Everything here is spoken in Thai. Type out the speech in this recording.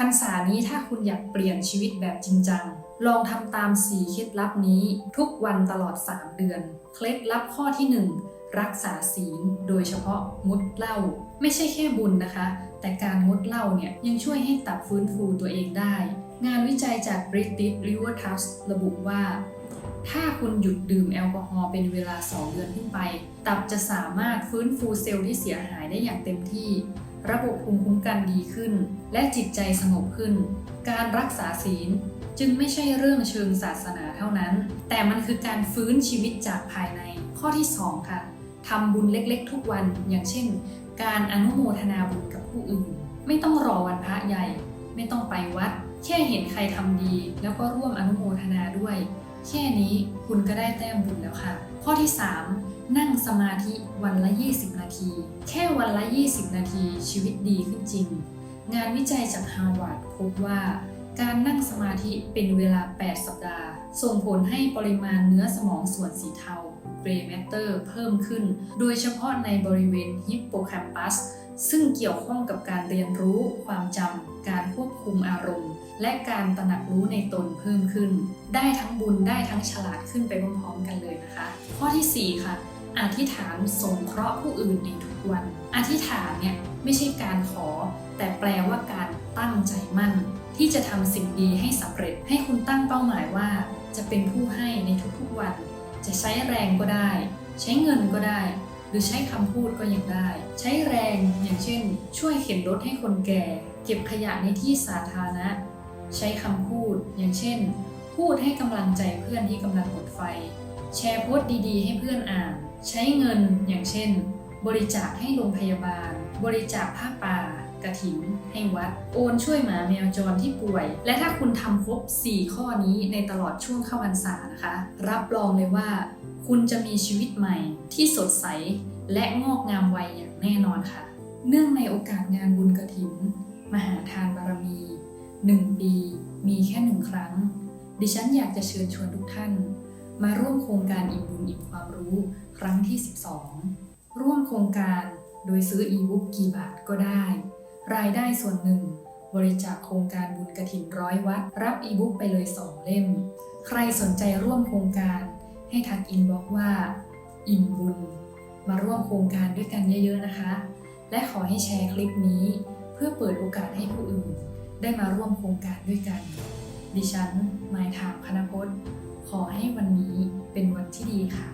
พรรษานี้ถ้าคุณอยากเปลี่ยนชีวิตแบบจริงจัง ลองทำตามสีเคล็ดลับนี้ ทุกวันตลอด 3 เดือน เคล็ดลับข้อที่ 1 รักษาศีล โดยเฉพาะงดเหล้าไม่ใช่แค่บุญนะคะ แต่การงดเหล้าเนี่ยยังช่วยให้ตับฟื้นฟูตัวเองได้ งานวิจัยจาก British Liver Trust ระบุว่า ถ้าคุณหยุดดื่มแอลกอฮอล์เป็นเวลา 2 เดือนขึ้นไป ตับจะสามารถฟื้นฟูเซลล์ที่เสียหายได้อย่างเต็มที่ ระบบภูมิคุ้มกันดีขึ้น และจิตใจสงบขึ้น การรักษาศีลจึงไม่ใช่เรื่องเชิงศาสนาเท่านั้น แต่มันคือการฟื้นชีวิตจากภายใน ข้อที่ 2 ค่ะทำบุญเล็กๆ ทุกวัน อย่างเช่น การอนุโมทนาบุญกับผู้อื่น ไม่ต้องรอวันพระใหญ่ ไม่ต้องไปวัด แค่เห็นใครทำดี แล้วก็ร่วมอนุโมทนาด้วย แค่นี้คุณก็ได้แต้มบุญแล้ว ค่ะ ข้อที่ 3 นั่งสมาธิวันละ 20 นาที แค่วันละ 20 นาทีชีวิตดีขึ้นจริง งานวิจัยจากฮาวาดพบว่า การนั่งสมาธิเป็นเวลา 8 สัปดาห์ ส่งผลให้ปริมาณเนื้อสมองส่วนสีเทา gray matter เพิ่มขึ้น โดยเฉพาะในบริเวณฮิปโปแคมปัสซึ่งเกี่ยวข้องกับการเรียนรู้ความจำการ คุมอารมณ์ และการตระหนักรู้ในตนเพิ่มขึ้น ได้ทั้งบุญได้ทั้งฉลาดขึ้นไปพร้อมๆกันเลยนะคะ ข้อทีสี่ 4 ค่ะ อธิษฐานสงเคราะห์ผู้อื่นในทุกวัน อธิษฐานเนี่ยไม่ใช่การขอ แต่แปลว่าการตั้งใจมั่น ที่จะทำสิ่งดีให้สำเร็จ ให้คุณตั้งเป้าหมายว่า จะเป็นผู้ให้ในทุกๆวัน จะใช้แรงก็ได้ ใช้เงินก็ได้ หรือใช้คำพูดก็ยังได้ ใช้แรง อย่างเช่น ช่วยเข็นรถให้คนแก่ เก็บขยะในที่สาธารณะ ใช้คำพูด อย่างเช่น พูดให้กำลังใจเพื่อนที่กำลังหมดไฟ แชร์โพสต์ดีๆ ให้เพื่อนอ่าน ใช้เงิน อย่างเช่น บริจาคให้โรงพยาบาล บริจาคผ้าป่ากระถิน ให้วัด โอนช่วยหมาแมวจรที่ป่วย และถ้าคุณทำครบ 4 ข้อนี้ในตลอดช่วงเข้าพรรษานะคะ รับรองเลยว่า คุณจะมีชีวิตใหม่ที่สดใสและงอกงามไวอย่างแน่นอนค่ะ เนื่องในโอกาสงานบุญกระถิน มหาทานบารมี 1 ปี มีแค่หนึ่งครั้ง ดิฉันอยากจะเชิญชวนทุกท่าน มาร่วมโครงการอิ่มบุญอิ่มความรู้ครั้งที่ 12 ร่วมโครงการโดยซื้ออีบุ๊กกี่บาทก็ได้ รายได้ส่วนหนึ่ง บริจาคโครงการบุญกระถินร้อยวัด รับอีบุ๊กไปเลย2เล่ม ใครสนใจร่วมโครงการให้ทักอินบอกว่า อิ่มบุญ มาร่วมโครงการด้วยกันเยอะๆนะคะ และขอให้แชร์คลิปนี้ เพื่อเปิดโอกาสให้ผู้อื่น ได้มาร่วมโครงการด้วยกัน ดิฉันหมายถามคณพจน์ ขอให้วันนี้เป็นวันที่ดีค่ะ